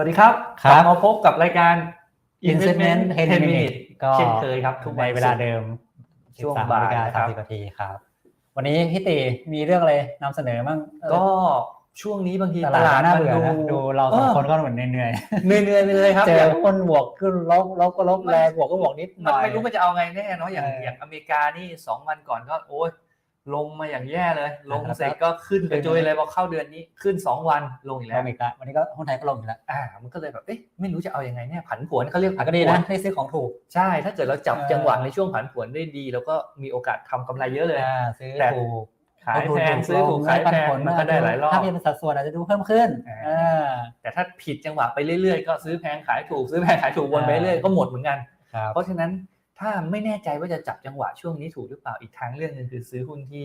สวัสดีครับครับกลัมาพบกับรายการ Investment 10 10 minute ก็เช่นเคยครับ ทุกในนเวลาศุกร์เดิมช่วง13บ่ายนาฬิกานะครับสามสิบนาทีครับ วันนี้พี่ติมีเรื่องอะไรนำเสนอบ้างก็ช่วงนี้บางทีตตลาลาดดน่ามันเบื่อดูนะดูเราสองคนก็เหมือนเหนื่อยเหนื่อยเหนื่อยๆไปเลยครับๆเจออย่างคนบวกขึ้นลบลบก็ลบแรงบวกก็บวกนิดหมันน่อยไม่รู้มันจะเอาไงแน่เนาะอย่างเอออย่างอเมริกานี่สองวันก่อนก็โอ้ย ลงมาอย่างแย่เลย ลงแล้วก็เสร็จก็ขึ้นขึ้กนระจุยเลยพอเข้าเดือนนี้ขึ้นสองวันลงอีกแล้แล้ววอีกแล้ววันนี้ก็หุ้นไทยก็ลงอีกแล้วอ่ามันก็เลยแบบเอ๊ะไม่รู้จะเอายังไงเนี่ยผันผวนเขาเรียกอะก็ดีนะได้ซื้อของถูกใช่ ถ้าเกิดเราจับเออจังหวะในช่วงผันผวนได้ดี แล้วก็มีโอกาสทำกำไรเยอะเลยอ่าซื้อแต่ถูกขายแพงซื้อถูกขายแพงมันก็ได้หลายรอบถ้าเป็นสัดส่วนอาจจะดูเพิ่มขึ้นอ่าอ่าแต่ถ้าผิดจังหวะไปเรื่อยๆ ก็ซื้อแพงขายถูกซื้อแพงขายถูกวนไปเรื่อยอ่าก็หมดเหมือนกันครับเพราะฉะนั้น ถ้าไม่แน่ใจว่าจะจับจังหวะช่วงนี้ถูกหรือเปล่าอีกทางเรื่องหนึงคือซื้อหุ้นที่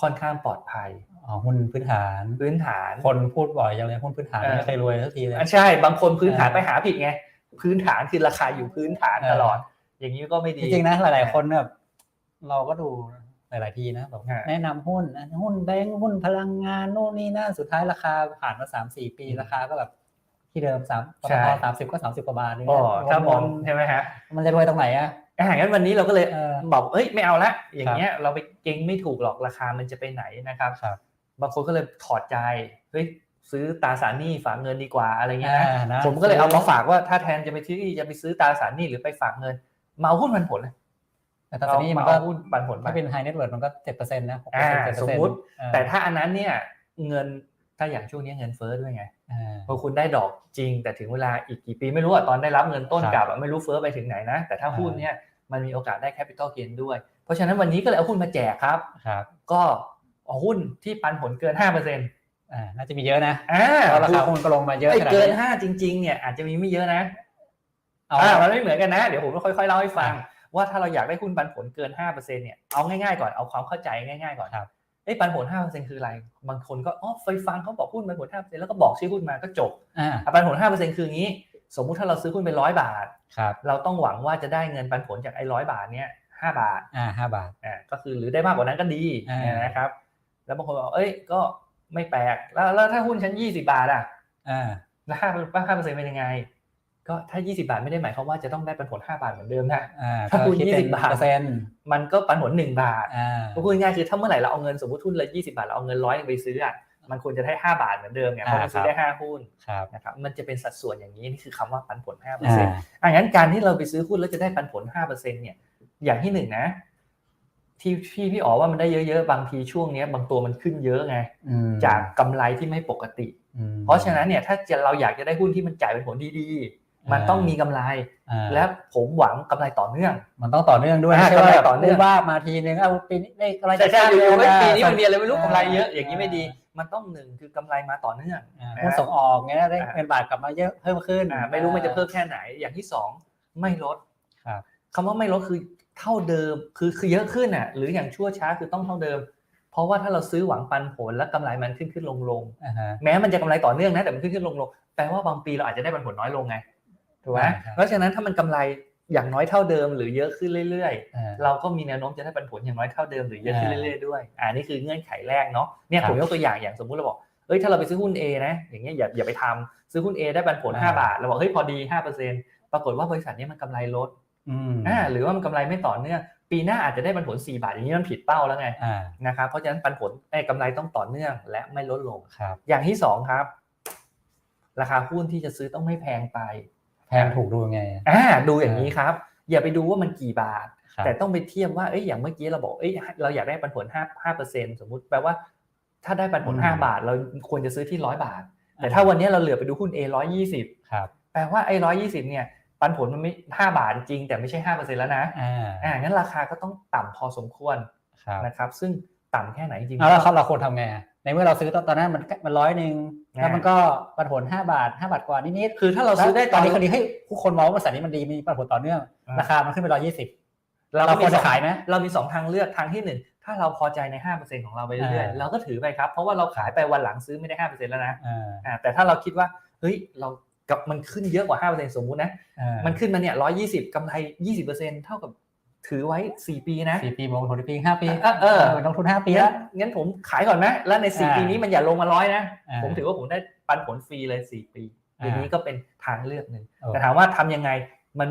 ค่อนข้างปลอดภัยอ๋อหุ้นพื้นฐานพื้นฐาน คนพูดบ่อยอย่างเลยหุ้นพื้นฐานเออไม่เคยรวยสักทีเลยอะใช่บางคนพื้นฐานเออไปหาผิดไงพื้นฐานคือราคาอยู่พื้นฐานเออตลอด อย่างนี้ก็ไม่ดีจริงๆนะหลายๆคนแบบเราก็ดูหลายๆทีนะแบบฮะแนะนำหุ้นอะหุ้นแบงก์หุ้นพลังงานโน่นนี่นั่นสุดท้ายราคาผ่านมาสามสี่ปีอืมราคาก็แบบที่เดิมสามปใช่ตทสามสิบก็สามสิบกว่าบาทนี่อ๋อถ้าวนมองใช่ไหมฮะมันจะรวยตรงไหนอะ อ่างั้นวันนี้เราก็เลยเออบอกเอ้ยไม่เอาละอย่างเงี้ยเราไปเก่งไม่ถูกหรอกราคามันจะไปไหนนะครับครับบางคนก็เลยถอดใจเฮ้ยซื้อตราสารหนี้ฝากเงินดีกว่าอะไรเงี้ยนะอ่านะผมก็เลยเอามาฝากว่าถ้าแทนจะไปซื้อจะไปซื้อตราสารหนี้หรือไปฝากเงินมาเอาหุ้นปันผลเลยแต่ตราสารหนี้มันก็เอาหุ้นปันผลถ้ามาเป็นไฮเน็ตเวิร์ดมันก็เจ็ดเปอร์เซ็นต์นะหกเปออ่าร์เซ็นต์เจ็ดเปอสร์มเซ็นต์มุติ แต่ถ้าอันนั้นเนี่ยเงิน ถ้าอย่างช่วงนี้เงินเฟ้อด้วยไงอ่าพอคุณได้ดอกจริง แต่ถึงเวลาอีกกี่ปีไม่รู้อะตอนได้รับเงินต้นครับกลับอะไม่รู้เฟ้อไปถึงไหนนะ แต่ถ้าอ่าหุ้นเนี่ยมันมีโอกาสได้แคปิตอลเกนด้วย เพราะฉะนั้นวันนี้ก็เลยเอาหุ้นมาแจกครับครับ ก็เอาหุ้นที่ปันผลเกิน5%ออ่าน่าจะมีเยอะนะ่าเพราะราคาหุ้นก็ลงมาเยอะไอ้ขนาดเกินนี้ห้าจริง ๆ เนี่ยอาจจะมีไม่เยอะนะเอาอ่ามันไม่เหมือนกันนะ เดี๋ยวผมจะค่อยๆเล่าให้ฟังอ่ว่าถ้าเราอยากได้หุ้นปันผลเกิน5%เนี่ยเอาง่ายๆก่อนเอาความเข้าใจง่าย ๆ ก่อนครับ ไอ้ยปันผล5%คืออะไร บางคนก็อ๋อไปฟังเขาบอกหุ้นปันผล5%แล้วก็บอกชื่อหุ้นมาก็จบอ่าอะปันผล5%คืออย่างนี้ สมมุติถ้าเราซื้อหุ้นไปร้อยบาทครับเราต้องหวังว่าจะได้เงินปันผลจากไอ้ร้อยบาทเนี้ยห้าบาทอ่าห้าบาทอ่าก็คือหรือได้มากกว่านั้นก็ดีอ่านนะครับ แล้วบางคนบอกเอ้ยก็ไม่แปลกแล้วแล้วถ้าหุ้นฉันยี่สิบาทอะอ่าแล้วห้าห้าเปอร์เซ็นต์เป็นยังไง ก็ถ้า 20 บาทไม่ได้หมายความว่าจะต้องได้ปันผล 5 บาทเหมือนเดิมนะอ่าถ้าคุณก็ดเป็น20 บาทเปอร์เซ็นต์มันก็ปันผล 1 บาทอ่าก็พูดง่ายๆคือถ้าเมื่อไหร่เราเอาเงินสมมติหุ้นละ20 บาทเราเอาเงินร้อยไปซื้ออะมันควรจะได้ 5 บาทเหมือนเดิมไงเพราะมันซื้อได้ 5 หุ้นครับนะครับมันจะเป็นสัดส่วนอย่างนี้นี่คือคำว่าปันผล5%อ่าอะงั้นการที่เราไปซื้อหุ้นแล้วจะได้ปันผล5%เนี่ยอย่างที่หนึ่งนะที่พี่พี่อ๋อว่ามันได้เยอะๆ บางทีช่วงเนี้ยบางตัวมันขึ้นเยอะไงอืมจากกำไรที่ไม่ปกติอืมเพราะฉะนั้นเนี่ยถ้าจะเราอยากจะได้หุ้นที่มันจ่ายเป็นผลดีๆ มันอ่าต้องมีกำไรอ่าและผมหวังกำไรต่อเนื่อง มันต้องต่อเนื่องด้วยอ่าไม่ใช่ว่าต่อเนื่องว่ามาทีนึงเอาปีนี้ได้อะไรใช่ใช่จะอยู่ๆสไม่ร้างปีนี้เดือมันมีอะไรไม่รู้อ่ากำไรเยอะอย่างนี้ไม่ดี มันต้องหนึ่งคือกำไรมาต่อเนื่องอ่านะหุ้นส่งออกเงี้ยได้อ่าเงินบาทกลับมาเยอะเพิ่มขึ้นอ่าไม่รู้มันจะเพิ่มแค่ไหน อย่างที่สองไม่ลดครับคำว่าไม่ลดคือเท่าเดิมคือคือเยอะขึ้นอะ หรืออย่างชั่วช้าคือต้องเท่าเดิม เพราะว่าถ้าเราซื้อหวังปันผลแล้วกำไรมันขึ้นขึ้นลงลงอ่าฮะแม้มันจะกำไรต่อเนื่องนะแต่มันขึ้นขึ้นลงลงแปลว่าบางปีเราอาจจะได้ปันผลน้อยลงไง ถูกไหมอ่าครับเพราะฉะนั้นถ้ามันกำไรอย่างน้อยเท่าเดิมหรือเยอะขึ้นเรื่อยๆอ่าเราก็มีแนวโน้มจะได้ปันผลอย่างน้อยเท่าเดิมหรือเยอะขึ้นอ่าเรื่อยๆด้วยอ่านี่คือเงื่อนไขแรกเนาะเนี่ยครับผมยกตัวอย่างอย่างสมมุติเราบอกเอ้ยถ้าเราไปซื้อหุ้น A นะอย่างเงี้ยอย่าอย่าไปทำซื้อหุ้น A ได้ปันผลอ่า5บาทเราบอกเฮ้ยพอดี 5%ปรากฏว่าบริษัทเนี้มันกำไรลดอืมอ่าหรือว่ามันกำไรไม่ต่อเนื่องปีหน้าอาจจะได้ปันผล 4 บาทอย่างนี้มันผิดเป้าแล้วไงอ่านะครับเพราะฉะนั้นปันผลไอ้ยกำไรต้องต่อเนื่องและไม่ลดลงครับอย่างที่สองครับ ราคาหุ้นที่จะซื้อต้องไม่แพงไป แพงถูกดูยังไงอ่าดูอย่างนี้ครับ อย่าไปดูว่ามันกี่บาทครับแต่ต้องไปเทียบว่าเอ้ยอย่างเมื่อกี้เราบอกเอ้ยเราอยากได้ปันผล5 5เปอร์เซ็นสมมุติแปลว่า ถ้าได้ปันผลอืม5บาท เราควรจะซื้อที่100บาท แต่ถ้าวันนี้เราเหลือไปดูหุ้น A 120ครับแปลว่าไอ้120เนี่ยปันผลมันไม่5บาทจริง แต่ไม่ใช่5เปอร์เซ็นแล้วนะอ่าอ่างั้นราคาก็ต้องต่ำพอสมควรครับนะครับ ซึ่งต่ำแค่ไหนจริงแล้วเราเราควรทำไงอะในเมื่อเราซื้อตอนตอนนั้นมันมันร้อยหนึ่งอ่า แล้วมันก็ปันผลห้าบาทห้าบาทกว่านิดๆคือถ้าเราซื้อได้ตตออนนนี้คนนี้ให้ผู้คนมองว่าบริษัทนี้มันดีมีปันผลต่อเนื่องอ่าราคามันขึ้นไปร้อยยี่สิบเราเราก็ควรมีจะสองขายไหมเรามีสองทางเลือกทางที่หนึ่งถ้าเราพอใจใน5%ของเราไปเรื่อยอ่าๆเราก็ถือไปครับ เพราะว่าเราขายไปวันหลังซื้อไม่ได้5%แล้วนะอ่าอ่าแต่ถ้าเราคิดว่าเฮ้ยเรากับมันขึ้นเยอะกว่า5%สมมุตินะอ่ามันขึ้นมาเนี่ย120กำไร20%เท่ากับ ถือไว้ 4 ปีนะสี่ปีบวกผลปีห้าปีเออเออลงทุนห้าปีงั้แล้นวงั้นผมขายก่อนไหมแล้วใน4อ่าปีนี้มันอย่าลงมาร้อยนะอ่าผมถือว่าผมได้ปันผลฟรีเลย 4 ปีอย่างนี้ก็เป็นทางเลือกหนึ่งเออแต่ถามว่าทำยังไงมัน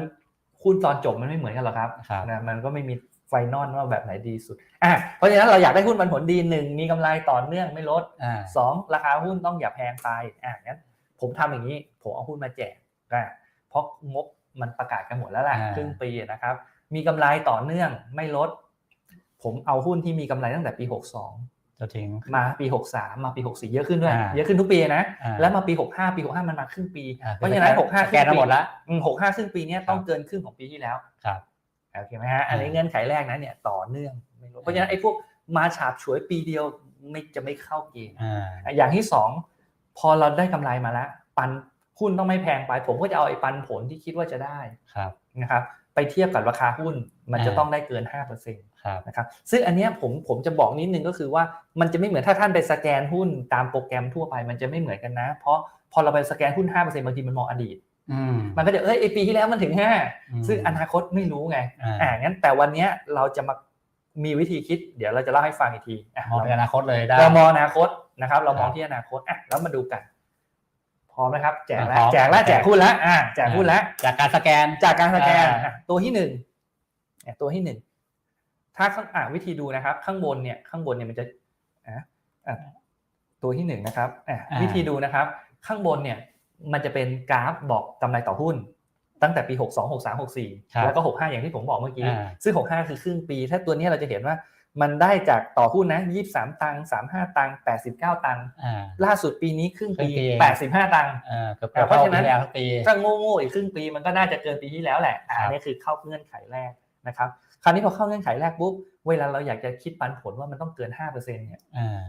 หุ้นตอนจบมันไม่เหมือนกันหรอกครับครับนะมันก็ไม่มีไฟนอลว่าแบบไหนดีสุดอะเพราะฉะนั้นเราอยากได้หุ้นปันผลดีหนึ่งมีกำไรต่อเนื่องไม่ลดอ่าสองราคาหุ้นต้องอย่าแพงไปอะงั้นผมทำอย่างนี้ผมเอาหุ้นมาแจกอะเพราะงบมันประกาศกันหมดแล้วแหละอ่าครึ่งปีนะครับ มีกำไรต่อเนื่องไม่ลด ผมเอาหุ้นที่มีกำไรตั้งแต่ปี62จะถึงมาปี63มาปี64เยอะขึ้นด้วยอ่าเยอะขึ้นทุกปีนะอ่าแล้วมาปี65ปี65มันมาครึ่งปีอ่เพราะฉะนั้น65แกนมาหมดละอืม65ครึ่งปีเนี้ยต้องเกินครึ่งของปีที่แล้วครับโอเคไหมฮะอันนี้อ่าเงื่อนไขแรกนะเนี่ยต่อเนื่องไม่ลดเพราะฉะนั้นไอ้พวกมาฉาบฉวยปีเดียวไม่จะไม่เข้าเกณฑ์อ่าอย่างที่สองพอเราได้กำไรมาแล้ว ปันหุ้นต้องไม่แพงไป ผมก็จะเอาไอ้ปันผลที่คิดว่าจะได้ครับนะครับ ไปเทียบกับราคาหุ้นมันจะอ่าต้องได้เกิน5%ครับนะครับซึ่งอันเนี้ยผมผมจะบอกนิดนึงก็คือว่ามันจะไม่เหมือนถ้าท่านไปสแกนหุ้นตามโปรแกรมทั่วไปมันจะไม่เหมือนกันนะ เพราะพอเราไปสแกนหุ้น5%บางทีมันมองอดีตอืมมันก็จะเอ้ยไอปีที่แล้วมันถึงอืม5ซึ่งอนาคตไม่รู้ไงอ่าอ่างั้นแต่วันเนี้ยเราจะมามีวิธีคิดเดี๋ยวเราจะเล่าให้ฟังอีกทีอะมองเราในอนาคตเลยได้เรามองอนาคตนะครับ เรามองครับที่อนาคตอะแล้วมาดูกัน พร้อมนะครับ แจกแล้พร้วอมแจกแล้วโอเคแจกหุ้นแล้วอะแจกหุ้นแล้วจากการสแกนจากการสแกนอ่าอะตัวที่หนึ่งอะตัวที่หนึ่งถ้าข้างอะวิธีดูนะครับ ข้างบนเนี่ยข้างบนเนี่ยมันจะอะอะตัวที่หนึ่งนะครับอะวิธีดูนะครับ ข้างบนเนี่ยมันจะเป็นกราฟบอกกำไรต่อหุ้น ตั้งแต่ปี 62 63 64 แล้วก็ 65 อย่างที่ผมบอกเมื่อกี้อ่าซึ่ง 65 คือครึ่งปี ถ้าตัวเนี้ยเราจะเห็นว่า มันได้จากต่อหุ้นนะ23ตังค์35ตังค์89ตังค์อ่าล่าสุดปีนี้ครึ่งปีครึ่งปี85ตังค์อ่าเกือบอ่าเพราะฉะนั้นท่ปีแล้วทุกปีถ้าโง่ๆอีกครึ่งปีมันก็น่าจะเกินปีที่แล้วแหละอ่าครับนี่คือเข้าเงื่อนไขแรกนะครับ คราวนี้พอเข้าเงื่อนไขแรกปุ๊บเวลาเราอยากจะคิดปันผลว่ามันต้องเกิน5%เนี่ยอ่า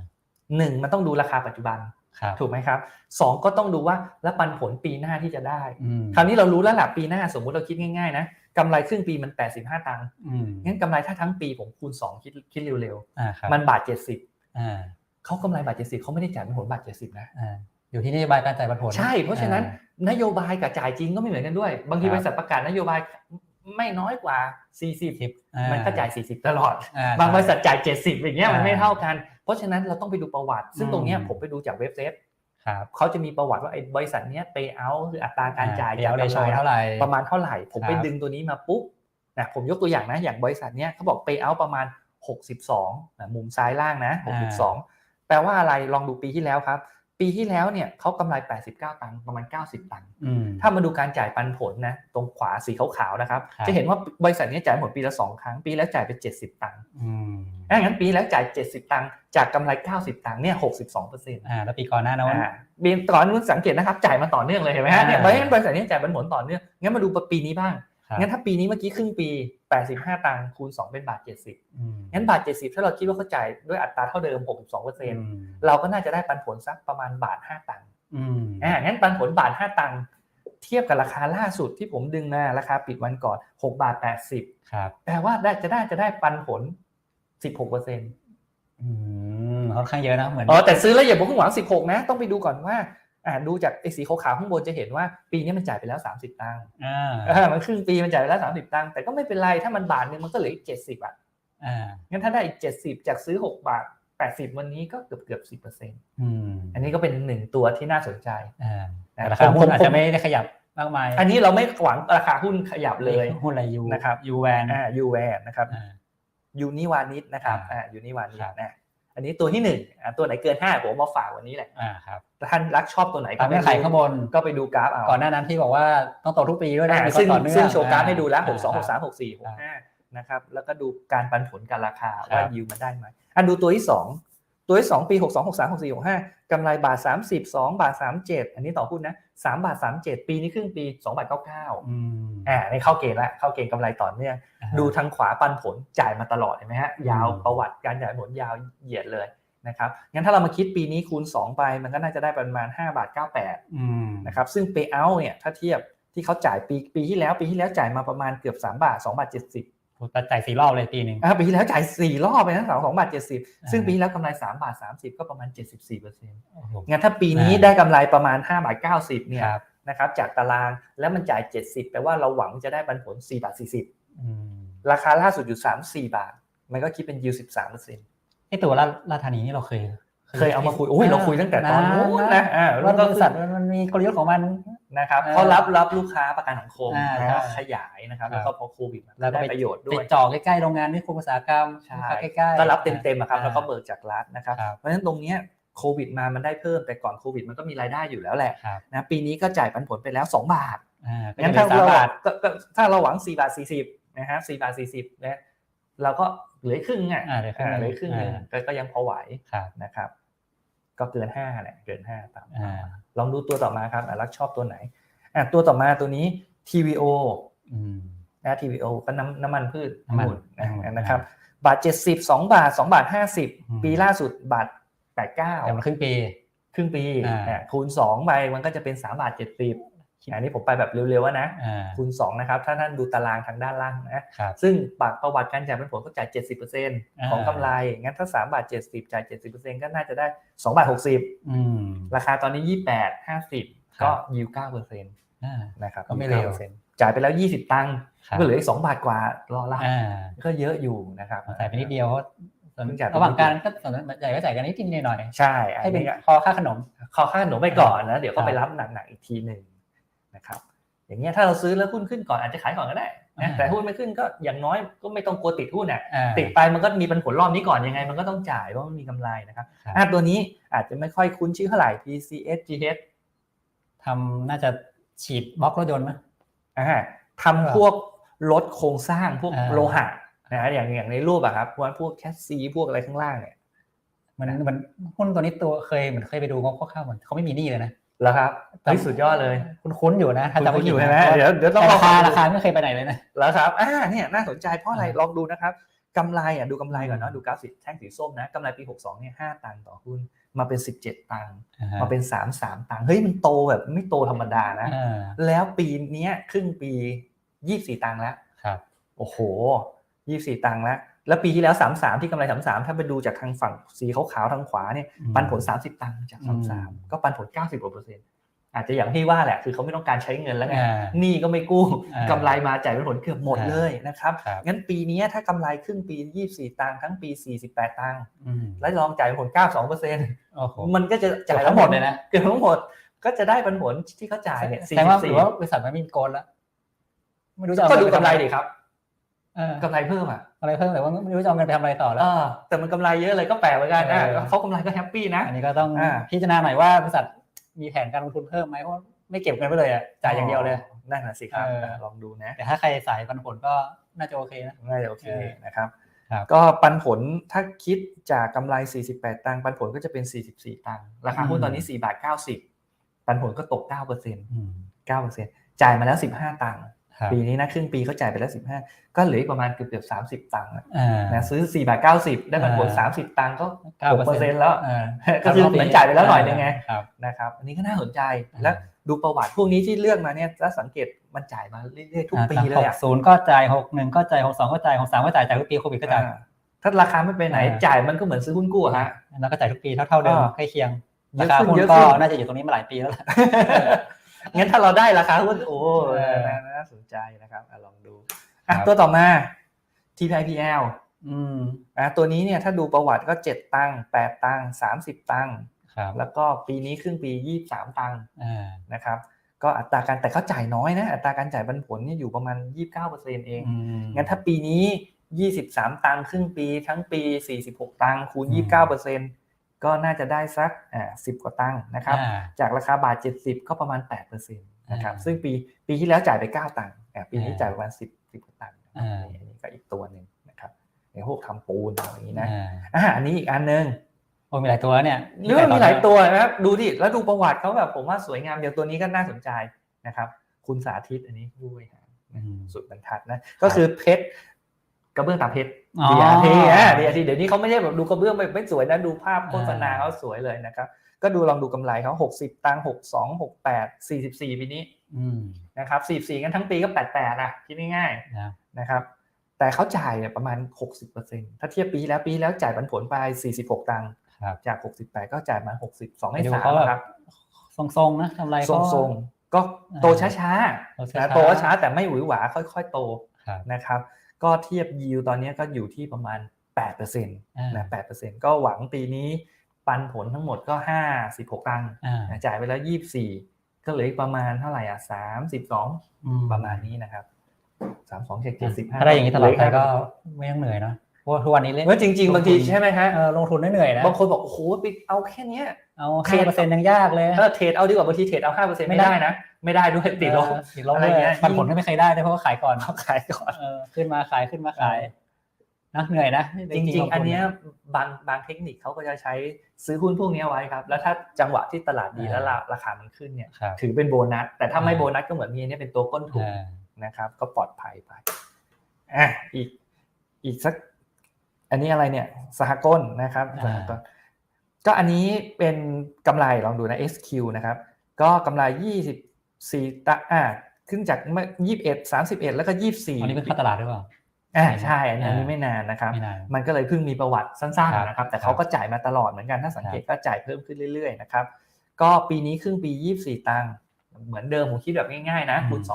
หนึ่งมันต้องดูราคาปัจจุบันครับถูกไหมครับสองก็ต้องดูว่าแล้วปันผลปีหน้าที่จะได้อืมคราวนี้เรารู้แล้วแหละปีหน้าสมมุติเราคิดง่ายๆนะ กำไรครึ่งปีมัน 85 ตังค์อืมงั้นกำไรถ้าทั้งปีผมคูณ 2 คิดคิดเร็วอ่าครับๆมันบาทอ่า70เขากำไรบาท 70เขาไม่ได้จ่ายเป็นผลบาท 70 นะอ่าอยู่ที่นโยบายการจ่ายปันผล ใช่ เพราะฉะนั้นอ่นโยบายกับจ่ายจริงก็ไม่เหมือนกันด้วย บางทีครับบริษัทประกาศนโยบายไม่น้อยกว่า 40อ่ามันก็จ่าย 40 ตลอดอ่บางบริษัทจ่าย 70 อย่างเงี้ยมันอ่าไม่เท่ากัน เพราะฉะนั้นเราต้องไปดูประวัติ ซึ่งอืมตรงเนี้ยผมไปดูจากเว็บเซตครับ เขาจะมีประวัติว่าไอ้บริษัทเนี้ย pay out คืออัตราการจ่ายเดี๋ยวกำเรไรโชเท่าไหร่ประมาณเท่าไหร่ ผมไปครับดึงตัวนี้มาปุ๊บนะผมยกตัวอย่างนะอย่างบริษัทเนี้ยเขาบอก pay out ประมาณ 62นะมุมซ้ายล่างนะ 62 แปลว่าอะไรลองดูปีที่แล้วครับ ปีที่แล้วเนี่ยเขากำไร 89 ตังค์ประมาณ 90 ตังค์อืมถ้ามาดูการจ่ายปันผลนะตรงขวาสีขาวๆนะครับครับจะเห็นว่าบริษัทนี้จ่ายผลปีละ2ครั้ง ปีแล้วจ่ายไป 70 ตังค์อืมอะงั้นปีแล้วจ่าย 70 ตังค์จากกำไร 90 ตังค์เนี่ย62เปอร์เซ็นต์อ่าแล้วปีก่อนหน้านั้นอ่าปีก่อนนู้นสังเกตนะครับจ่ายมาต่อเนื่องเลยเห็นไหมฮะเนี่ยอ่าบริษัทบริษัทนี้จ่ายปันผลต่อเนื่องงั้นมาดูปีนี้บ้างครับ งั้นถ้าปีนี้เมื่อกี้ครึ่งปี 85 ตังค์คูณ 2 เป็นบาท 70อืมงั้นบาท 70 ถ้าเราคิดว่าเขาจ่ายด้วยอัตราเท่าเดิม 62เปอร์เซ็นต์อืมเราก็น่าจะได้ปันผลสักประมาณบาท 5 ตังค์อืมอ่างั้นปันผลบาท 5 ตังค์เทียบกับราคาล่าสุดที่ผมดึงมาราคาปิดวันก่อน6บาท80ครับแปลว่าได้จะได้จะได้ปันผล 16เปอร์เซ็นต์อืมค่อนข้างเยอะนะเหมือนอ๋อแต่ซื้อแล้วอย่าบอกหวัง 16 นะ ต้องไปดูก่อนว่า อ่าดูจากไอ้สีขาวๆข้างบนจะเห็นว่าปีนี้มันจ่ายไปแล้ว 30 ตังค์อ่าเออมันครึ่งปีมันจ่ายไปแล้ว 30 ตังค์แต่ก็ไม่เป็นไรถ้ามันบาทหนึงมันก็เหลืออีก70อะอ่างั้นถ้าได้อีก70จากซื้อ 6 บาท 80 วันนี้ก็เกือบเกือบ10เปอร์เซ็นต์อืมอันนี้ก็เป็นหนึ่งตัวที่น่าสนใจอ่านะแต่ราคาผมหุ้นผมอาจจะไม่ได้ขยับมากมาย อันนี้เราไม่หวังราคาหุ้นขยับเลยหุ้นอะไรยูนะครับยูแวนอ่ายูแวร์นะครับอ่ายูนิวานิชนะครับอ่าอ่ายูนิวานิชครับนะ อันนี้ตัวที่หนึ่งอ่าตัวไหนเกินห้าผมเอามาฝากวันนี้แหละอ่าครับถ้าท่านรักชอบตัวไหนตามเงื่อนไขข้างบนก็ไปดูกราฟเอาก่อนหน้านั้นที่บอกว่าต้องโตทุกปีด้วยนะอ่ามีซึ่งต่อเนื่อซึ่งโชว์กราฟให้ดูแล้วอ่หกสองหกคสารัมบหกสี่หกครับห้านะครับแล้วก็ดูการปันผลการราคาครับว่ายิวมันได้ไหมอันดูตัวที่สอง ตัวที่สองปีหกสองหกสามหกสี่หกห้ากำไรบาทสามสิบสองบาทสามเจ็ดอันนี้ต่อหุ้นนะสามบาทสามเจ็ดปีนี้ครึ่งปีสองบาทเก้าเก้าอืมอ่าในเข้าเกณฑ์ละเข้าเกณฑ์กำไรต่อเนื่องอ่าดูทางขวาปันผลจ่ายมาตลอดเห็นไหมฮะยาวอืมประวัติการจ่ายผลยาวเหยียดเลยนะครับงั้นถ้าเรามาคิดปีนี้คูณ 2 ไปมันก็น่าจะได้ประมาณ 5 บาท 98อืมนะครับซึ่ง payout เนี่ยถ้าเทียบที่เขาจ่ายปีปีที่แล้วปีที่แล้วจ่ายมาประมาณเกือบ 3 บาท 2 บาท 70ผม จ่ายสี่รอบเลยปีหนึ่งอ่าปีที่แล้วจ่าย4รอบไปนะ2 2บาท70ซึ่งอ่าปีที่แล้วกำไร3บาท30ก็ประมาณ74เปอร์เซ็นต์โอ้โหงั้นถ้าปีนี้อ่าได้กำไรประมาณ5บาท90เนี่ยครับนะครับจากตารางแล้วมันจ่าย70แปลว่าเราหวังจะได้ปันผล4บาท40อืมราคาล่าสุดอยู่3 4บาท มันก็คิดเป็น yield 13เปอร์เซ็นต์ไอตัวราราธานีนี่เราเคย เคยเอามาคุยโอ้ยเราคุยตั้งแต่ตอนนู้นนะอ่าว่าแล้วก็บริษัทมันมันมีกลยุทธ์ของมัน นะครับเออเขารับรับลูกค้าประกันสังคมอ่านะใช่ขยายนะครับครับแล้วก็พอโควิดมันแล้วก็ได้ไปประโยชน์ด้ไปวยจ่อใกล้ๆโรงงานนิคมอุตสาหกรรมใช่ใกล้ๆก็รับเต็มๆอะครับอ่าแล้วก็เบิกจากรัฐนะครับครับเพราะฉะนั้นตรงเนี้ยโควิดมามันได้เพิ่มแต่ก่อนโควิดมันก็มีรายได้อยู่แล้วแหละครับนะปีนี้ก็จ่ายปันผลไปแล้ว 2 บาทอ่าก็งั้นจะถ้าเป็นสามเราบาทก็ก็ถ้าเราหวัง 4 บาท 40นะฮะ4บาท 40นะเราก็เหลือครึ่งอะอ่าเหลือครึ่งอ่าเหลือครึ่งหนึงอ่าก็ก็ยังพอไหวครับนะครับ ก็เกิน5แหละเกิน5ตามอ่าลองดูตัวต่อมาครับอะรักชอบตัวไหนอะตัวต่อมาตัวนี้ TVO อืมนะ TVO ก็น้ำน้ำมันพืชน้ำมันองุ่นะองุ่นนะครับ บาท70 2บาท2บาทอืม50ปีล่าสุดบาทแต่มัน89ครึ่งปี ครึ่งปีอ่าอะคูณ2ไปมันก็จะเป็น3บาท70 อันนี้ผมไปแบบเร็วๆว่านะอ่าคูณ2นะครับถ้าท่านดูตารางทางด้านล่างนะครับซึ่งปากประวัติการจ่ายปันผลก็จ่าย 70%อ่าของกำไรงั้นถ้า3บาท70 จ่าย 70%ก็น่าจะได้2บาท60อืมราคาตอนนี้ 28 50 ก็ยิว9%นอ่าะครับก็ไม่เร็ว9%จ่ายไปแล้ว 20 ตังค์ครับก็เหลืออีก2บาทกว่ารอละอ่าก็เยอะอยู่นะครับจ่ายไปนิดเดียวเพราะเพิ่งจ่ายไประหว่างการก็ส่วนจ่ายก็จ่ายกันนิดนิดหน่อยใช่ๆอัให้นเป็นนี้พอค่าขนมขอค่าขนมไปก่อนนะเดี๋ยวก็ครับไปรับหนักๆอีกทีหนึ่ง นะครับอย่างเงี้ยถ้าเราซื้อแล้วหุ้นขึ้นก่อนอาจจะขายก่อนก็ได้นะอ่าแต่หุ้นไม่ขึ้นก็อย่างน้อยก็ไม่ต้องกลัวติดหุ้นอะอ่าติดไปมันก็มีปันผลรอบนี้ก่อนยังไง มันก็ต้องจ่ายเพราะมันมีกำไรนะครับครับอะตัวนี้อาจจะไม่ค่อยคุ้นชื่อเท่าไหร่ PCS GH ทำน่าจะฉีดบล็อกรถยนต์ไหมอ่าทำพวกรถโครงสร้างพวกอ่าโลหะนะฮะอย่างอย่างในรูปอะครับพวกพวกแคสซีพวกอะไรข้างล่างเนี่ยมันมันหุ้นตัวนี้ตัวเคยเหมือนเคยไปดูงบคร่าวๆเหมือนเขาไม่มีหนี้เลยนะ แล้วครับเฮ้ยสุดยอดเลย คุ้นๆอยู่นะถ้าจำไม่คุณผิดอยู่นะใช่ไหมเดี๋ยวเดี๋ยวต้องแต่ลอรางคาดูราคาไม่เคยไปไหนเลยนะแล้วครับอ่าเนี่ยน่าสนใจเพราะอะไรอ่าลองดูนะครับกำไรอะดูกำไรก่อนเนาะดูกราฟิกแท่งสีส้มนะกำไรปี 62เนี่ย5ตังค์ต่อหุ้นมาเป็น 17 ตังค์มาเป็น 3 3 ตังค์เฮ้ยมันโตแบบไม่โตธรรมดานะอ่าแล้วปีเนี้ยครึ่งปี 24 ตังค์แล้วครับโอ้โห 24 ตังค์แล้ว แล้วปีที่แล้ว 33 ที่กำไร33 ถ้าไปดูจากทางฝั่งสีขาวๆทางขวาเนี่ยปันผล 30 ตังค์จากอืม33 ก็ปันผล 90กว่าเปอร์เซ็นต์อาจจะอย่างที่ว่าแหละคือเขาไม่ต้องการใช้เงินแล้วไงอ่าหนี้ก็ไม่กู้อ่ากำไรมาจ่ายเป็นผลเกือบหมดอ่าเลยนะครับครับงั้นปีนี้ถ้ากำไรครึ่งปี 24 ตังค์ทั้งปี 48 ตังค์อืมแล้วลองจ่ายเป็นผล 92เปอร์เซ็นต์โอ้โหมันก็จะจ่ายทั้งหมดเลยนะเกือบทั้งหมดก็จะได้ปันผลที่เขาจ่ายเนี่ยแสดงว่าหรือว่า44บริษัทมันมีโกนแล้วไม่รู้จะเอาก็เงินดูไปกำทำไรอะไรดิครับเออ กำไรเพิ่มอะอะไรเพิ่มแต่ว่าไม่รู้จะเอาเงินไปทำอะไรต่อเอแล้วอแต่มันกำไรเยอะเลยก็แปลกเหมือนกันนะเออเขากำไรก็แฮปปี้นะอันนี้ก็ต้องอ่าพิจารณาหน่อยว่าบริษัทมีแผนการลงทุนเพิ่มไหมเพราะไม่เก็บเงินไปเลยอะจ่ายอย่างเดียวเลยนั่นน่ะสิครับเอออะลองดูนะแต่ถ้าใครสายปันผลก็น่าจะโอเคนะน่าจะโอเคเออนะครับครับก็ปันผลถ้าคิดจากกำไร 48 ตังค์ปันผลก็จะเป็น 44 ตังค์ราคาหุ้นตอนนี้4บาท90 ปันผลก็ตก9%อืม9%จ่ายมาแล้ว 15 ตังค์ครับ ปีนี้นะครึ่งปีเขาจ่ายไปแล้ว15ก็เหลืออีกประมาณเกือบเกือบ30ตังค์อะอ่านะซื้อ4บาท90ได้ปันผลอ่า30ตังค์ก็เก้าเปอร์เซ็นต์6%แล้วอ่าก็คือเหมือนจ่ายไปแล้วหน่อยนึงไงครับนะครับอันนี้ก็น่าสนใจแล้วดูประวัติพวกนี้ที่เลือกมาเนี่ยถ้าสังเกตมันจ่ายมาเรื่อยๆทุกปีเลยหอะกศูนย์ก็จ่ายหกหนึ่งก็จ่ายหกสองก็จ่ายหกสามก็จ่ายจ่ายทุกปีโควิดก็จ่ายอ่าถ้าราคาไม่ไปไหนอ่าจ่ายมันก็เหมือนซื้อหุ้นกู้อะฮะแล้วก็จ่ายทุกปีเท่าๆเดิมอ่าใกล้เคียงเยราอะคาขึ้นหุ้นเยอะก็ขึ้นน่าจะอยู่ตรงนี้มาหลายปีแล้วล่ะ งั้นถ้าเราได้ราคาหุ้นโอ้เออน่าน่าสนใจนะครับอะลองดูอะครับตัวต่อมา TPIPL อืมอะตัวนี้เนี่ยถ้าดูประวัติก็7ตังค์8ตังค์30ตังค์ครับแล้วก็ปีนี้ครึ่งปี23ตังค์อ่านะครับ ก็อัตราการแต่เขาจ่ายน้อยนะ อัตราการจ่ายปันผลเนี่ยอยู่ประมาณ29%เองอืมงั้นถ้าปีนี้23ตังค์ครึ่งปีทั้งปี46ตังค์คูณอืม29% ก็น่าจะได้สักอ่า10กว่าตังค์นะครับอ่าจากราคาบาท 70 ก็ประมาณ8%นะครับอ่าซึ่งปีปีที่แล้วจ่ายไป 9 ตังค์อะปีนี้อ่าจ่ายประมาณ 10 10กว่าตังค์อ่าอันนี้ก็อีกตัวหนึ่งนะครับในพวกทำปูนอะไรอย่างนี้นะอ่าอ่าอันนี้อีกอันหนึงโอ้มีหลายตัวเนี่ยหรือว่ามีหลายตัวนะครับดูดิแล้วดูประวัติเขาแบบผมว่าสวยงามเดี๋ยวตัวนี้ก็น่าสนใจนะครับ คุณสาธิตอันนี้ผู้บริหารอืมสุดบรรทัดนะก็คือเพชรกระเบื้องตาเพชร อ๋อ DRT อะ DRT เดี๋ยวนี้เขาไม่ใช่แบบดูกระเบื้องไม่ไม่สวยนะดูภาพโฆษณาอ่าเขาสวยเลยนะครับ ก็ดูลองดูกำไรเขา60ตังค์62 68 44ปีนี้อืมนะครับ44กันทั้งปีก็88อะคิดง่ายนะๆนะครับ แต่เขาจ่ายเนี่ยประมาณ60%ถ้าเทียบปีที่แล้วปีที่แล้วจ่ายปันผลไป46ตังค์ครับจาก68ก็จ่ายมา62ให้ดู3เขาแบบครับทรงๆนะกำไรทก็รงๆก็โตอ่าช้าโตๆช้านะๆโตช้าแต่ไม่หวือหวาค่อย ๆ โตครับนะครับ ก็เทียบยิวตอนนี้ก็อยู่ที่ประมาณ8%นอ่าะ8%ก็หวังปีนี้ปันผลทั้งหมดก็ 56 ตังค์อ่านะจ่ายไปแล้ว 24 ก็เหลืออีกประมาณเท่าไหร่อะสามสิบสองอืมประมาณนี้นะครับสามสองเจ็ดเจ็ดสิบห้าถ้าได้อย่างนี้ตลอดไปก็ไม่ต้องเหนื่อยเนอะ เพราะว่าทุกวันนี้เล่นเมื่อจริง ๆ บางทีใช่ไหมฮะเออลงทุนไม่เหนื่อยนะบางคนบอกโอ้โหไปเอาแค่เนี้ยเอาเทรห้าดเปอร์เซ็นต์ยังยากเลยเออเทรดเอาดีกว่าบางทีเทรดเอาห้าเปอร์เซ็นต์ไม่ไม่ได้ได้นะ ไม่ได้ด้วยติดลบเออติดลบอะไรเลยเงี้ยปันผลก็ไม่เคยได้ด้วยเพราะว่าขายก่อนเขาขายก่อนเออขึ้นมาขายขึ้นมาขายนะเหนื่อยนะ จริง ๆ อันเนี้ยบางบางเทคนิคเขาก็จะใช้ซื้อหุ้นพวกเนี้ยไว้ครับ แล้วถ้าจังหวะที่ตลาดดีแล้วราราคามันขึ้นเนี่ยครับถือเป็นโบนัส แต่ถ้าไม่อ่าโบนัสก็เหมือนมีอันเนี้ยเป็นตัวก้นถุงอ่านะครับ ก็ปลอดภัยไปอะอีกอีกสัก อันนี้อะไรเนี่ยสหกลนะครับสหกลก็อันนี้เป็นกำไรลองดูนะ SQ นะครับ ก็กำไร 24ตะอ่าขึ้นจากเมื่อ21 31 แล้วก็ 24อันนี้เป็นค่าตลาดหรือเปล่าอ่าใช่อันนี้อ่าอันนี้ไม่นานนะครับไม่นานมันก็เลยเพิ่งมีประวัติสั้นครับๆนะครับ แต่ครับเขาก็จ่ายมาตลอดเหมือนกันถ้าสังเกตก็จ่ายเพิ่มขึ้นเรื่อยๆนะครับ ก็ปีนี้ครึ่งปี 24 ตังค์เหมือนเดิมผมคิดแบบง่ายๆนะคูณ2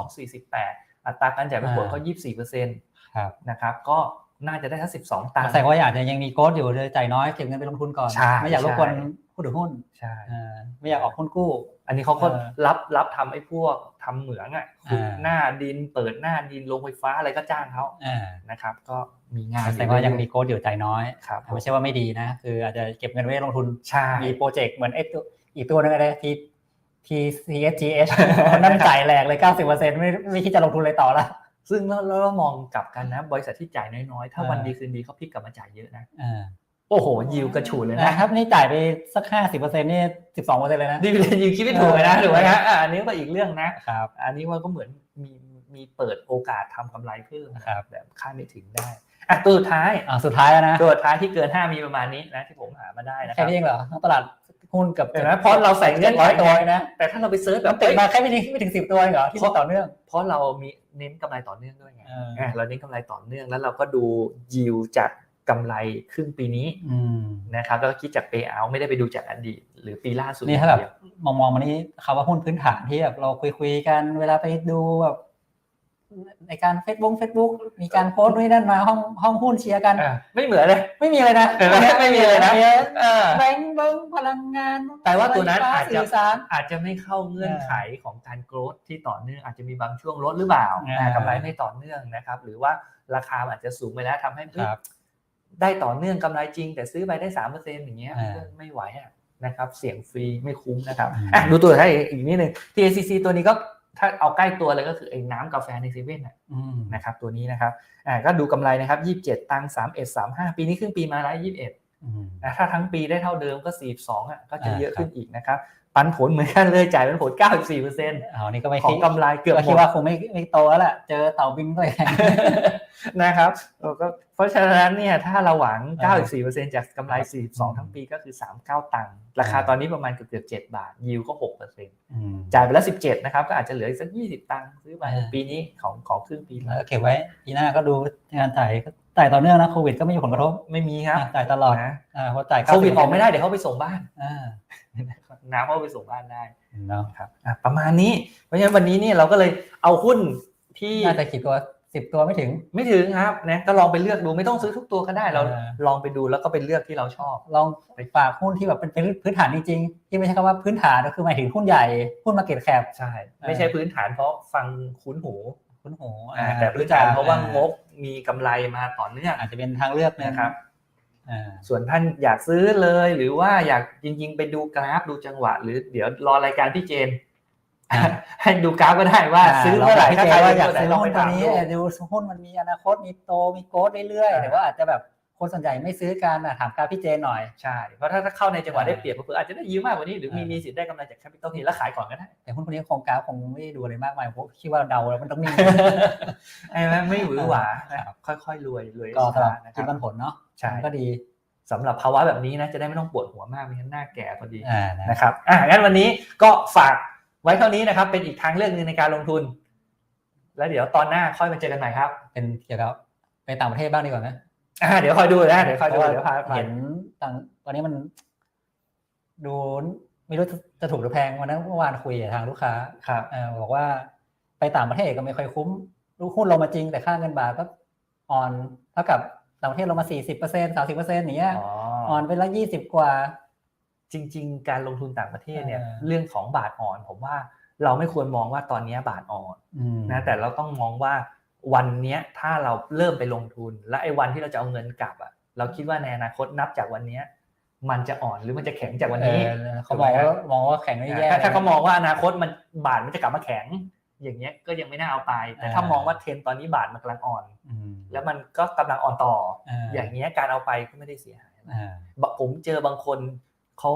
48 อัตราการจ่ายปันผลเขา24เปอร์เซ็นต์ครับนะครับก็ น่าจะได้ทั้ง12ตังค์แสดงว่าอาจจะยังมีโกดอยู่เลยจ่ายน้อยเก็บเงินไปลงทุนก่อนใช่ไม่อยากรบกวนใช่ผู้ถือหุ้นใช่เออไม่อยากออกหุ้นกู้ อันนี้เขาก็เออรับรับทำไอ้พวกทำเหมืองอะขุดอ่าหน้าดินเปิดหน้าดินลงไฟฟ้าอะไรก็จ้างเขาอ่านะครับ ก็มีงานแสดงว่ายังมีโกดอยู่จ่ายน้อยครับไม่ใช่ว่าไม่ดีนะ คืออาจจะเก็บเงินไว้ลงทุนใช่มีโปรเจกต์เหมือนไอ้ตัวอีกตัวนึงอะไรที่ T C S G H นั่นจ่ายแหลกเลย 90%ไม่ไม่คิดจะลงทุนเลยต่อละ ซึ่งเราเรามองกลับกันนะ บริษัทที่จ่ายน้อยๆ ถ้าอ่าวันดีคืนดีเขาพลิกกลับมาจ่ายเยอะนะอ่าโอ้โห ยิวกระฉูดเลยนะนะครับ นี่จ่ายไปสัก50%นี่12%เลยนะดีเวยิวคิดไม่ถูกเลยนะเออถูกไหมฮะอ่าอันนี้ก็อีกเรื่องนะครับ อันนี้ว่าก็เหมือนมีมีเปิดโอกาสทำกำไรเพิ่มนะครับแบบคาดไม่ถึงได้อะตัวสุดท้ายอ่าสุดท้ายแล้วนะตัวสุดท้ายที่เกิน5มีประมาณนี้นะที่ผมหามาได้นะคแค่รับนี้เองเหรอทั้งตลาด หุ้นกับเห็นไหมเพราะเราใส่เงื่อนไขร้อยตัวนะแต่ถ้าเราไปเซิร์ชแบแบบบติดมาแค่ไม่ถึงไม่ถึงสิบตัวเองเหรอที่มันต่อเนื่อง เพราะเรามีเน้นกำไรต่อเนื่องด้วยไงเอออะเราเน้นกำไรต่อเนื่องแล้วเราก็ดูยิวจากกำไรครึ่งปีนี้อืมนะครับแล้วก็คิดจาก pay out ไม่ได้ไปดูจากอดีตหรือปีล่าสุดนี่ถ้าแบบอย่งเดียวมองมองมานี่คำว่าหุ้นพื้นฐานที่แบบเราคุยคุยๆกันเวลาไปดูแบบ ในการเฟซบุ๊กเฟซบุ๊กมีการโพสต์ด้วยนั่นมาห้องห้องหุ้นเชียร์กันอะไม่เหมือนเลย ไม่มีเลยนะเห็นไหมไม่มีเลยนะเออแบงค์เบิ้งพลังงาน แต่ว่าตัวนั้นอาจจะสื่อสารอาจจะไม่เข้าเงื่อนไขของการโกรธที่ต่อเนื่องอาจจะมีบางช่วงลดหรือเปล่าอ่าอ่ากำไรไม่ต่อเนื่องนะครับ หรือว่าราคาอาจจะสูงไปแล้วทำให้เฮ้ยครับได้ต่อเนื่องกำไรจริง แต่ซื้อไปได้สามเปอร์เซ็นต์อย่างเงี้ยอ่าก็ไม่ไหวอะนะครับ เสี่ยงฟรีไม่คุ้มนะครับอืมอะดูตัวท้ายอีกนิดนึง TACC ตัวนี้ก็ ถ้าเอาใกล้ตัวเลยก็คือไอ้น้ำกาแฟในเซเว่นอืมนะครับตัวนี้นะครับอ่าก็ดูกำไรนะครับ27ตังค์31 35ปีนี้ครึ่งปีมาแล้ว21อืมนะถ้าทั้งปีได้เท่าเดิมก็42อะก็จะอ่าเยอะขึ้นอีกนะครับ ปันผลเหมือนกันเลยจ่ายปันผล 94เปอร์เซ็นต์เอานี่ก็ไม่ของคิดกำไรเกือบก็หมคิดดว่าคงไม่ไม่โตแล้วแหละเจอเต่าบินก็เลยนะครับเออก็เพราะฉะนั้นเนี่ยถ้าเราหวังอ่า94เปอร์เซ็นต์จากกำไร 42 ทั้งปีก็คือ 39 ตังค์ราคาอ่าตอนนี้ประมาณเกือบเกือบ7บาท ยิวก็6เปอร์เซ็นต์อืมจ่ายไปแล้ว 17 นะครับ ก็อาจจะเหลืออีกสัก 20 ตังค์ซื้อไปอ่าปีนี้ของของครึ่งปีแล้วก็เก็บไว้ปีหน้าก็ดูงานจ่ายก็จ่ายต่อเนื่องนะโควิดก็ไม่มีผลกระทบไม่มีครับอะจ่ายตลอดนะอ่าเพราะจ่ายโควิดออกไม่ได้เดี๋ยวเขาไปส่งบ้านอ่า น้ำเขาไปส่งบ้านได้เนาะครับอะประมาณนี้ เพราะฉะนั้นวันนี้เนี่ยเราก็เลยเอาหุ้นที่น่าจะกี่ตัวสิบตัวไม่ถึงไม่ถึงครับนะก็ลองไปเลือกดูไม่ต้องซื้อทุกตัวก็ได้เราอ่าลองไปดูแล้วก็ไปเลือกที่เราชอบ ลองไปฝากหุ้นที่แบบเป็นพื้นฐานจริงๆที่ไม่ใช่คำว่าพื้นฐานก็คือหมายถึงหุ้นใหญ่หุ้นมาเก็ตแคปใช่ไม่ใช่พื้นฐานเพราะฟังคุ้นหูหุ้นโหอ่าแต่พื้นฐานเพราะว่างบมีกำไรมาต่อเนื่องอาจจะเป็นทางเลือกหนึงนะครับอ่า ส่วนท่านอยากซื้อเลย หรือว่าอยากจริง ๆ ไปดูกราฟดูจังหวะ หรือเดี๋ยวรอรายการพี่เจนให้ดูกราฟก็ได้ว่าซื้อเมื่อไหร่ถ้าถ้าใคใครรว่าอยากเมื่ซื้อไหลองหุ้ไปนตัวถามนี้ดูเออดูหุ้นมันมีอนาคตมีโตมีโกดเรื่อยๆอ่าแต่ว่าอาจจะแบบ คนส่วนใหญ่ไม่ซื้อกันอะถามกราฟพี่เจนหน่อยใช่เพราะถ้าถ้าเข้าในจังหวะอ่าได้เปรียบเผื่อๆอาจจะได้ยืมมากกว่านี้หรือมีอ่ามีมีสิทธิ์ได้กำไรจากแคปิตอลทีแล้วขายก่อนก็ได้แต่หุ้นคนนี้โครงกราฟคงไม่ได้ดูอะไรมากมายผมคิดว่าเดาแล้วมันต้องนิ่งไอ้แม่ไม่หวือหวานะครับค่อยๆรวยรวยก็สำหรับนะคกินรัปับนผลเนาะใช่ก็ดีสำหรับภาวะแบบนี้นะจะได้ไม่ต้องปวดหัวมากไม่งั้นหน้าแก่พอดีอ่านะนะครับอะงั้นวันนี้ก็ฝากไว้เท่านี้นะครับ เป็นอีกทางเลือกหนึ่งในการลงทุน แล้วเดี๋ยวตอนหน้าค่อยมาเจอกันใหม่ครับ เป็นเกี่ยวกับไปต่างประเทศบ้างดีกว่าไหม อ่าเดี๋ยวคอยดูนะเดี๋ยวคอยดูพราะว่าเดี๋ยวพาไปเห็นต่างตอนนี้มัน ดูไม่รู้จะจะถูกหรือแพงวันนั้นเมื่อวานคุยกับทางลูกค้าครับเออบอกว่าไปต่างประเทศก็ไม่ค่อยคุ้มลูกหุ้นลงมาจริงแต่ค่าเงินบาทก็อ่อนเท่ากับต่างประเทศลงมาสี่สิบเปอร์เซ็นต์สามสิบเปอร์เซ็นต์อย่างเงี้ยอ๋ออ่อนไปละยี่สิบกว่า จริง ๆ การลงทุนต่างประเทศเนี่ยเออเรื่องของบาทอ่อน ผมว่าเราไม่ควรมองว่าตอนนี้บาทอ่อนอืมนะแต่เราต้องมองว่า วันเนี้ยถ้าเราเริ่มไปลงทุน และไอ้วันที่เราจะเอาเงินกลับอะเราคิดว่าในอนาคตนับจากวันเนี้ยมันจะอ่อนหรือมันจะแข็งจากวันนี้เออเขามองว่ามองว่าแข็งไม่แย่ถ้าถ้าเขามองว่าอนาคตมันบาทมันจะกลับมาแข็ง อย่างเงี้ยก็ยังไม่น่าเอาไป แต่ถ้ามองว่าเทรนด์ตอนนี้บาทมันกำลังอ่อนอืมแล้วมันก็กำลังอ่อนต่ออ่าอย่างเงี้ยการเอาไปก็ไม่ได้เสียหายอะไรอ่าบะผมเจอบางคนเขา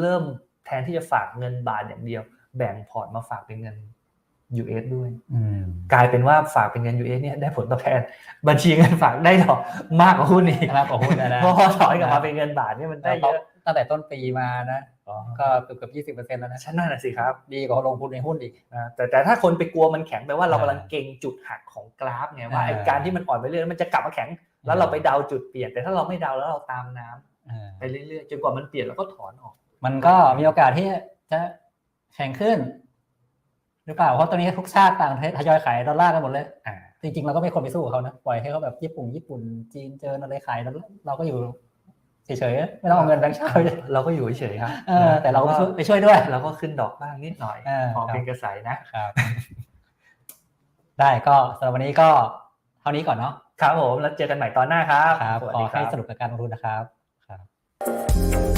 เริ่มแทนที่จะฝากเงินบาทอย่างเดียว แบ่งพอร์ตมาฝากเป็นเงิน US ด้วยอืมกลายเป็นว่าฝากเป็นเงิน US เนี่ยได้ผลตอบแทน บัญชีเงินฝากได้ดอกมากกว่าหุ้นอีกมากกว่าหุ้นนะนะเพราะพอถอยกลับมาเป็นเงินบาทเนี่ยมันได้เยอะตั้งแต่ต้นปีมานะก็ก็เกือบเกือบยี่สิบเปอร์เซ็นต์แล้วนะชั้นนั่นนะสิครับดีกว่าลงทุนในหุ้นอีกอ่าแต่แต่ถ้าคนไปกลัวมันแข็งแปลว่าเราอ่ากำลังเก่งจุดหักของกราฟไงว่าอ่าไอ้การที่มันอ่อนไปเรื่อยๆมันจะกลับมาแข็ง แล้วเราไปเดาจุดเปลี่ยน แต่ถ้าเราไม่เดาแล้วเราตามน้ำอ่าไปเรื่อยๆจนกว่ามันเปลี่ยนเราก็ถอนออก มันก็มีโอกาสที่จะแข็งขึ้นห รือเปล่า เพราะตอนนี้ทุกชาติต่างทยอยขายดอลลาร์กันหมดเลยอ่าจริงๆเราก็ไม่ควรไปสู้กับเขานะปล่อยให้เขาแบบญี่ปุ่นญี่ปุ่นจีนเจออะไรขายแล้วเราก็อยู่เฉยๆไม่ต้องเอาเงินแบงค์ชาติไปเลยเราก็อยู่เฉยๆครับเออแต่เราก็ไปช่วยด้วย เราก็ขึ้นดอกบ้างนิดหน่อยเออพอครับเป็นกระแสนะครับได้ก็สำหรับวันนี้ก็เท่านี้ก่อนเนาะครับผมแล้วเจอกันใหม่ตอนหน้าครับครับสวัสขอดีคให้รับสนุกกับการลงทุนนะครับครับ